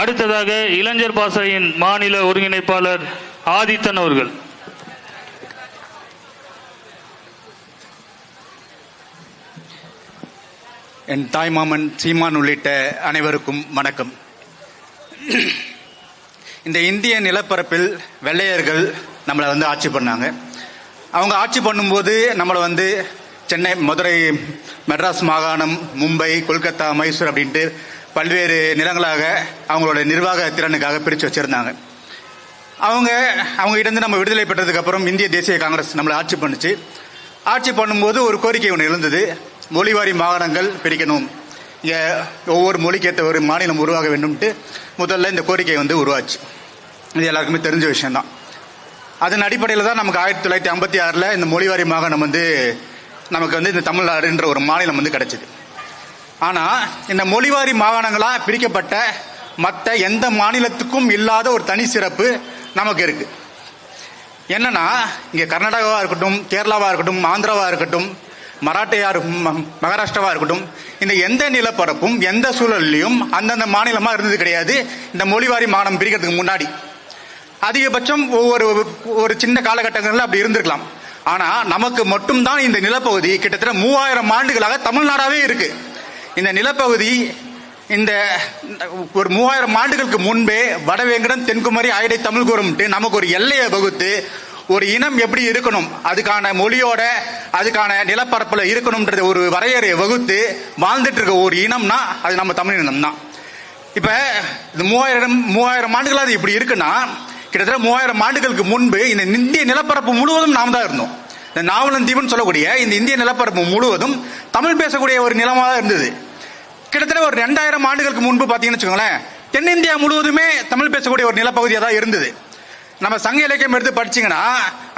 அடுத்ததாக இளைஞர் பாசறையின் மாநில ஒருங்கிணைப்பாளர் ஆதித்தன் அவர்கள். என் தாய்மாமன் சீமான் உள்ளிட்ட அனைவருக்கும் வணக்கம். இந்த இந்திய நிலப்பரப்பில் வெள்ளையர்கள் நம்மளை வந்து ஆட்சி பண்ணாங்க. அவங்க ஆட்சி பண்ணும்போது நம்மளை வந்து சென்னை மதுரை மெட்ராஸ் மாகாணம் மும்பை கொல்கத்தா மைசூர் அப்படின்ட்டு பல்வேறு நிலங்களாக அவங்களோட நிர்வாக திறனுக்காக பிரித்து வச்சிருந்தாங்க. அவங்க அவங்க இருந்து நம்ம விடுதலை பெற்றதுக்கு அப்புறம் இந்திய தேசிய காங்கிரஸ் நம்மளை ஆட்சி பண்ணுச்சு. ஆட்சி பண்ணும்போது ஒரு கோரிக்கை ஒன்று எழுந்தது மொழிவாரி மாகாணங்கள் பிரிக்கணும். இங்கே ஒவ்வொரு மொழிக்கேற்ற ஒரு மாநிலம் உருவாக வேண்டும்ட்டு முதல்ல இந்த கோரிக்கை வந்து உருவாச்சு. இது எல்லாருக்குமே தெரிஞ்ச விஷயம்தான். அதன் அடிப்படையில் தான் நமக்கு ஆயிரத்தி தொள்ளாயிரத்தி ஐம்பத்தி ஆறில் இந்த மொழிவாரி மாகாணம் வந்து நமக்கு வந்து இந்த தமிழ்நாடுன்ற ஒரு மாநிலம் வந்து கிடைச்சிது. ஆனால் இந்த மொழிவாரி மாகாணங்களாக பிரிக்கப்பட்ட மற்ற எந்த மாநிலத்துக்கும் இல்லாத ஒரு தனி சிறப்பு நமக்கு இருக்கு. என்னன்னா இங்கே கர்நாடகாவாக இருக்கட்டும் கேரளாவாக இருக்கட்டும் ஆந்திராவாக இருக்கட்டும் மராட்டியா மகாராஷ்டிராவாக மகாராஷ்டிராவா இருக்கட்டும் இந்த எந்த நிலப்பரப்பும் எந்த சூழல்லையும் அந்தந்த மாநிலமா இருந்தது கிடையாது. இந்த மொழிவாரி மாகாணம் பிரிக்கிறதுக்கு முன்னாடி. அதிகபட்சம் ஒவ்வொரு ஒரு சின்ன காலகட்டங்களில் அப்படி இருந்திருக்கலாம். ஆனா நமக்கு மட்டும்தான் இந்த நிலப்பகுதி கிட்டத்தட்ட மூவாயிரம் ஆண்டுகளாக தமிழ்நாடாவே இருக்கு. இந்த நிலப்பகுதி இந்த ஒரு மூவாயிரம் ஆண்டுகளுக்கு முன்பே வடவேங்கடம் தென்குமரி ஆயிடை தமிழ் கூறும்ட்டு நமக்கு ஒரு எல்லையை வகுத்து ஒரு இனம் எப்படி இருக்கணும் அதுக்கான மொழியோட அதுக்கான நிலப்பரப்புல இருக்கணும்ன்றது ஒரு வரையறையை வகுத்து வாழ்ந்துட்டு இருக்க ஒரு இனம்னா அது நம்ம தமிழ் இனம் தான். இப்ப இது மூவாயிரம் மூவாயிரம் ஆண்டுகளாவது இப்படி இருக்குன்னா கிட்டத்தட்ட மூவாயிரம் ஆண்டுகளுக்கு முன்பு இந்த இந்திய நிலப்பரப்பு முழுவதும் நாம் தான் இருந்தோம். இந்த நாவலந்தீவுன்னு சொல்லக்கூடிய இந்த இந்திய நிலப்பரப்பு முழுவதும் தமிழ் பேசக்கூடிய ஒரு நிலமாக தான் இருந்தது. கிட்டத்தட்ட ஒரு ரெண்டாயிரம் ஆண்டுகளுக்கு முன்பு பார்த்தீங்கன்னு வச்சுக்கோங்களேன் தென்னிந்தியா முழுவதுமே தமிழ் பேசக்கூடிய ஒரு நிலப்பகுதியாக தான் இருந்தது. நம்ம சங்க இலக்கியம் எடுத்து படிச்சீங்கன்னா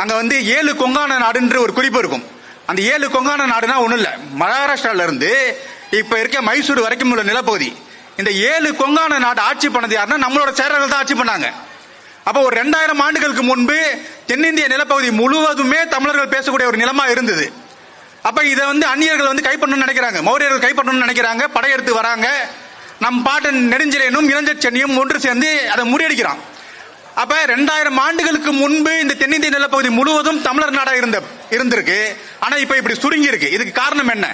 அங்க வந்து ஏழு கொங்கான நாடுன்ற ஒரு குறிப்பு இருக்கும். அந்த ஏழு கொங்கான நாடுனா ஒண்ணும் இல்ல. மகாராஷ்டிரால இருந்து இப்ப இருக்க மைசூர் வரைக்கும் உள்ள நிலப்பகுதி. இந்த ஏழு கொங்கான நாடு ஆட்சி பண்ணது யாருன்னா நம்மளோட சேரர்கள் தான் ஆட்சி பண்ணாங்க. அப்போ ஒரு ரெண்டாயிரம் ஆண்டுகளுக்கு முன்பு தென்னிந்திய நிலப்பகுதி முழுவதுமே தமிழர்கள் பேசக்கூடிய ஒரு நிலமா இருந்தது. அப்ப இதை வந்து அந்நியர்கள் வந்து கைப்பற்றணும்னு நினைக்கிறாங்க. மௌரியர்கள் கைப்பற்றணும்னு நினைக்கிறாங்க. படையெடுத்து வராங்க. நம் பாட்டன் நெடுஞ்சிலையனும் இளஞ்சர் சென்னியும் ஒன்று சேர்ந்து அதை முறியடிக்கிறான். அப்ப ரெண்டாயிரம் ஆண்டுகளுக்கு முன்பு இந்த தென்னிந்திய நிலப்பகுதி முழுவதும் தமிழர் நாடா இருந்த இருந்திருக்கு. ஆனா இப்ப இப்படி சுருங்கி இருக்கு இதுக்கு காரணம் என்ன?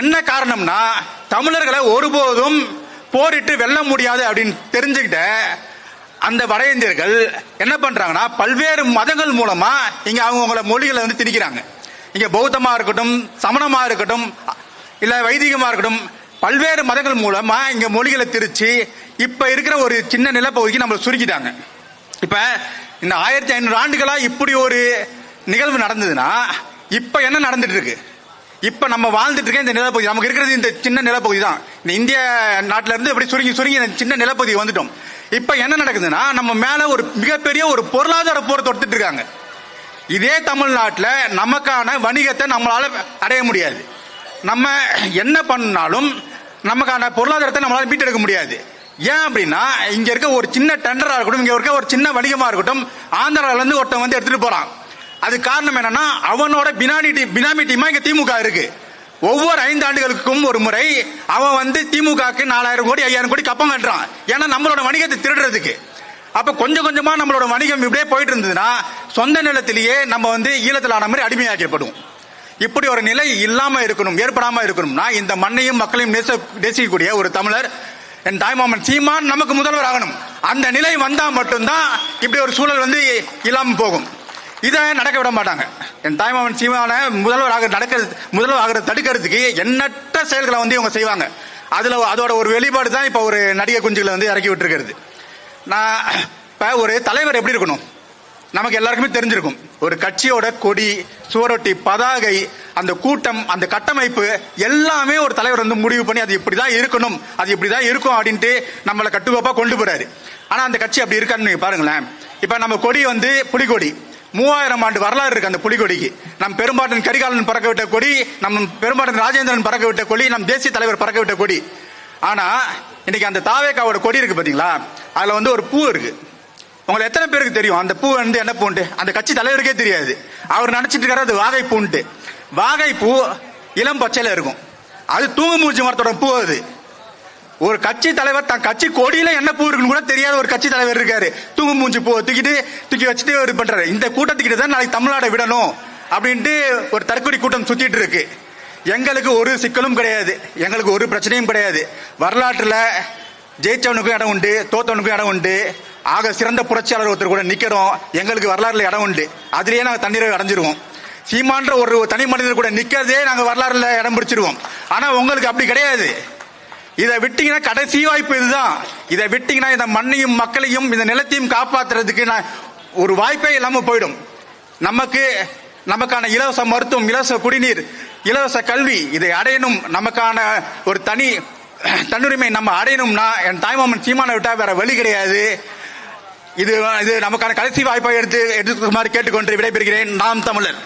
என்ன காரணம்னா தமிழர்களை ஒருபோதும் போரிட்டு வெல்ல முடியாது அப்படின்னு தெரிஞ்சுக்கிட்ட அந்த வட இந்தியர்கள் என்ன பண்றாங்கன்னா பல்வேறு மதங்கள் மூலமா இங்க அவங்கள மொழிகளை வந்து திணிக்கிறாங்க. இங்கே பௌத்தமா இருக்கட்டும் சமணமா இருக்கட்டும் இல்ல வைதிகமா இருக்கட்டும் பல்வேறு மதங்கள் மூலமா இங்க மொழிகளை திரிச்சு இப்ப இருக்கிற ஒரு சின்ன நிலப்பகுதிக்கு நம்மளை சுருக்கிட்டாங்க. இப்ப இந்த ஆயிரத்தி ஐநூறு ஆண்டுகளா இப்படி ஒரு நிகழ்வு நடந்ததுன்னா இப்ப என்ன நடந்துட்டு இருக்கு இப்ப நம்ம வாழ்ந்துட்டு இருக்க இந்த நிலப்பகுதி நமக்கு இருக்கிறது இந்த சின்ன நிலப்பகுதி தான். இந்த இந்திய நாட்டில இருந்து இப்படி சுருங்கி சுருங்கி இந்த சின்ன நிலப்பகுதி வந்துட்டோம். இப்ப என்ன நடக்குதுன்னா நம்ம மேல ஒரு மிகப்பெரிய ஒரு பொருளாதார போர் தொடுத்துட்டு இருக்காங்க. இதே தமிழ்நாட்டில் நமக்கான வணிகத்தை நம்மளால் அடைய முடியாது. நம்ம என்ன பண்ணாலும் நமக்கான பொருளாதாரத்தை நம்மளால் மீட்டெடுக்க முடியாது. ஏன் அப்படின்னா இங்க இருக்க ஒரு சின்ன டெண்டராக இருக்கட்டும் இங்க இருக்க ஒரு சின்ன வணிகமா இருக்கட்டும் ஆந்திராவிலேருந்து ஒருத்தன் வந்து எடுத்துட்டு போறான். அது காரணம் என்னன்னா அவனோட பினாமி டீ பினாமி டீமா இங்க திமுக இருக்கு. ஒவ்வொரு ஐந்து ஆண்டுகளுக்கும் ஒரு முறை அவன் வந்து திமுகக்கு நாலாயிரம் கோடி ஐயாயிரம் கோடி கப்பம் கட்டுறான். ஏன்னா நம்மளோட வணிகத்தை திருடுறதுக்கு. அப்ப கொஞ்சம் கொஞ்சமா நம்மளோட வணிகம் இப்படியே போயிட்டு இருந்ததுன்னா சொந்த நிலத்திலேயே நம்ம வந்து ஈழத்தில் ஆன மாதிரி அடிமையாக்கப்படும் இப்படி ஒரு நிலை இல்லாம இருக்கணும் ஏற்படாம இருக்கணும்னா இந்த மண்ணையும் மக்களையும் நேச நேசிக்கக்கூடிய ஒரு தமிழர் என் தாய்மாமன் சீமான் நமக்கு முதல்வர் ஆகணும். அந்த நிலை வந்தா மட்டும்தான் இப்படி ஒரு சூழல் வந்து இல்லாம போகும். இதை நடக்க விட மாட்டாங்க. என் தாய்மாமன் சீமான முதல்வர் ஆக நடக்க முதல்வர் ஆகிறத தடுக்கிறதுக்கு எண்ணற்ற செயல்களை வந்து இவங்க செய்வாங்க. அதுல அதோட ஒரு வெளிப்பாடு தான் இப்ப ஒரு நடிகை குஞ்சுகளை வந்து இறக்கி விட்டுருக்கிறது. நான் இப்போ ஒரு தலைவர் எப்படி இருக்கணும்? நமக்கு எல்லாருக்குமே தெரிஞ்சிருக்கும். ஒரு கட்சியோட கொடி சுவரொட்டி பதாகை அந்த கூட்டம் அந்த கட்டமைப்பு எல்லாமே ஒரு தலைவர் வந்து முடிவு பண்ணி அது இப்படி தான் இருக்கணும் அது இப்படி தான் இருக்கும் அப்படின்ட்டு நம்மளை கட்டுக்கோப்பாக கொண்டு போறாரு. ஆனால் அந்த கட்சி அப்படி இருக்கான்னு பாருங்களேன். இப்போ நம்ம கொடி வந்து புலிகொடி. மூவாயிரம் ஆண்டு வரலாறு இருக்கு அந்த புலிகொடிக்கு. நம் பெரும்பாட்டன் கரிகாலன் பறக்க விட்ட கொடி நம் பெரும்பாட்டன் ராஜேந்திரன் பறக்க விட்ட கொடி நம் தேசிய தலைவர் பறக்க விட்ட கொடி. ஆனால் இன்னைக்கு அந்த தாவேக்காவோட கொடி இருக்கு பாத்தீங்களா? அதுல வந்து ஒரு பூ இருக்கு. உங்களுக்கு எத்தனை பேருக்கு தெரியும்? அந்த பூ வந்து என்ன பூண்டு? அந்த கட்சி தலைவருக்கே தெரியாது. அவர் நினைச்சிட்டு இருக்காரு அது வாகை பூன்ட்டு வாகை பூ இளம் பச்சையில இருக்கும். அது தூங்கு மூச்சு மரத்தோட பூ அது. ஒரு கட்சி தலைவர் தன் கட்சி கொடியில என்ன பூ இருக்குன்னு கூட தெரியாத ஒரு கட்சி தலைவர் இருக்காரு. தூங்கு மூஞ்சி பூ தூக்கிட்டு தூக்கி வச்சுட்டு இது பண்றாரு. இந்த கூட்டத்துக்கிட்ட தான் நாளைக்கு தமிழ்நாடை விடணும் அப்படின்ட்டு ஒரு தற்கொலை கூட்டம் சுத்திட்டு இருக்கு. எங்களுக்கு ஒரு சிக்கலும் கிடையாது. எங்களுக்கு ஒரு பிரச்சனையும் கிடையாது. வரலாற்றில் ஜெயிச்சவனுக்கும் இடம் உண்டு தோத்தவனுக்கும் இடம் உண்டு. ஆக சிறந்த புரட்சியாளர் ஒருத்தர் கூட நிற்கிறோம் எங்களுக்கு வரலாறுல இடம் உண்டு. அதிலேயே நாங்கள் தண்ணீரை அடைஞ்சிருவோம். சீமான்ற ஒரு தனி மனிதர் கூட நிற்கிறதே நாங்கள் வரலாறுல இடம் பிடிச்சிருவோம். ஆனால் உங்களுக்கு அப்படி கிடையாது. இதை விட்டீங்கன்னா கடைசி வாய்ப்பு இதுதான். இதை விட்டீங்கன்னா இந்த மண்ணையும் மக்களையும் இந்த நிலத்தையும் காப்பாற்றுறதுக்கு நான் ஒரு வாய்ப்பே இல்லாமல் போயிடும். நமக்கு நமக்கான இலவச மருத்துவம் இலவச குடிநீர் இலவச கல்வி இதை அடையணும் நமக்கான ஒரு தனி தன்னுரிமை நம்ம அடையணும்னா என் தாய்மாமன் சீமானை விட்டா வேற வழி கிடையாது. இது இது நமக்கான கடைசி வாய்ப்பை எடுத்து எடுத்துக்குமாறு கேட்டுக்கொண்டு விடைபெறுகிறேன். நாம் தமிழர்.